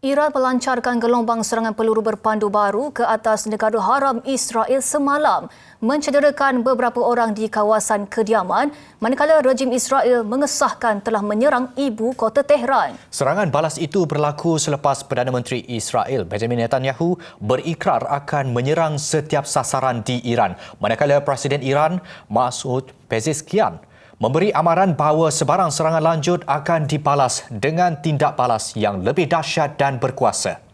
Iran melancarkan gelombang serangan peluru berpandu baru ke atas negara haram Israel semalam mencederakan beberapa orang di kawasan kediaman manakala rejim Israel mengesahkan telah menyerang ibu kota Tehran. Serangan balas itu berlaku selepas Perdana Menteri Israel Benjamin Netanyahu berikrar akan menyerang setiap sasaran di Iran manakala Presiden Iran Masoud Pezeshkian memberi amaran bahawa sebarang serangan lanjut akan dibalas dengan tindak balas yang lebih dahsyat dan berkuasa.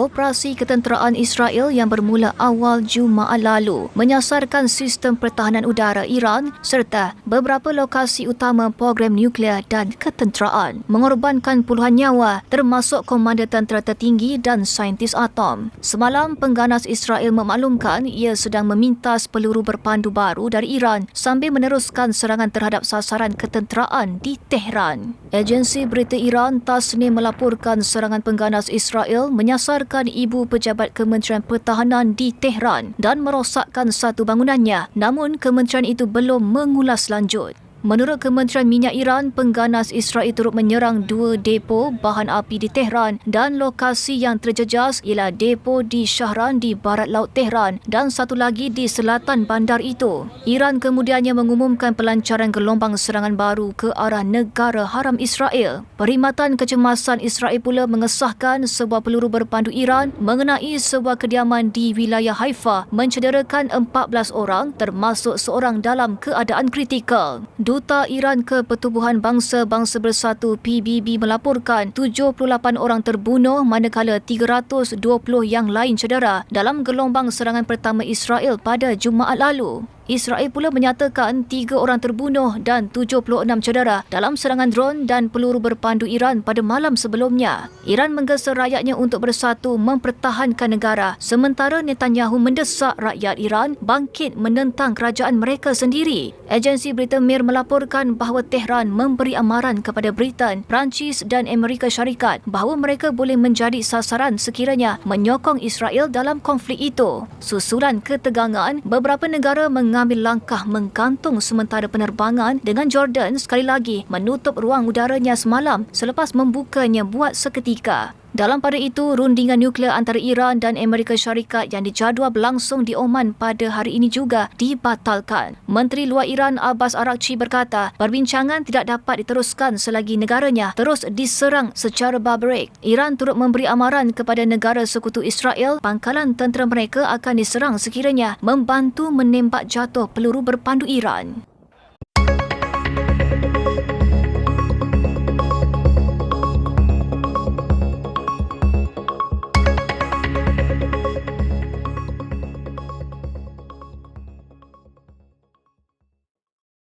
Operasi ketenteraan Israel yang bermula awal Jumaat lalu menyasarkan sistem pertahanan udara Iran serta beberapa lokasi utama program nuklear dan ketenteraan, mengorbankan puluhan nyawa termasuk komander tentera tertinggi dan saintis atom. Semalam, pengganas Israel memaklumkan ia sedang memintas peluru berpandu baru dari Iran sambil meneruskan serangan terhadap sasaran ketenteraan di Tehran. Agensi berita Iran Tasnim melaporkan serangan pengganas Israel menyasar menyerahkan ibu pejabat Kementerian Pertahanan di Tehran dan merosakkan satu bangunannya namun kementerian itu belum mengulas lanjut. Menurut Kementerian Minyak Iran, pengganas Israel turut menyerang dua depo bahan api di Tehran dan lokasi yang terjejas ialah depo di Shahran di barat laut Tehran dan satu lagi di selatan bandar itu. Iran kemudiannya mengumumkan pelancaran gelombang serangan baru ke arah negara haram Israel. Perkhidmatan Kecemasan Israel pula mengesahkan sebuah peluru berpandu Iran mengenai sebuah kediaman di wilayah Haifa mencederakan 14 orang termasuk seorang dalam keadaan kritikal. Duta Iran ke Pertubuhan Bangsa-Bangsa Bersatu PBB melaporkan 78 orang terbunuh manakala 320 yang lain cedera dalam gelombang serangan pertama Israel pada Jumaat lalu. Israel pula menyatakan tiga orang terbunuh dan 76 cedera dalam serangan drone dan peluru berpandu Iran pada malam sebelumnya. Iran menggesa rakyatnya untuk bersatu mempertahankan negara sementara Netanyahu mendesak rakyat Iran bangkit menentang kerajaan mereka sendiri. Agensi berita Mir melaporkan bahawa Tehran memberi amaran kepada Britain, Perancis dan Amerika Syarikat bahawa mereka boleh menjadi sasaran sekiranya menyokong Israel dalam konflik itu. Susulan ketegangan, beberapa negara mengambil mengambil langkah menggantung sementara penerbangan dengan Jordan sekali lagi menutup ruang udaranya semalam selepas membukanya buat seketika. Dalam pada itu, rundingan nuklear antara Iran dan Amerika Syarikat yang dijadual berlangsung di Oman pada hari ini juga dibatalkan. Menteri Luar Iran Abbas Arakci berkata, perbincangan tidak dapat diteruskan selagi negaranya terus diserang secara barbarik. Iran turut memberi amaran kepada negara sekutu Israel, pangkalan tentera mereka akan diserang sekiranya membantu menembak jatuh peluru berpandu Iran.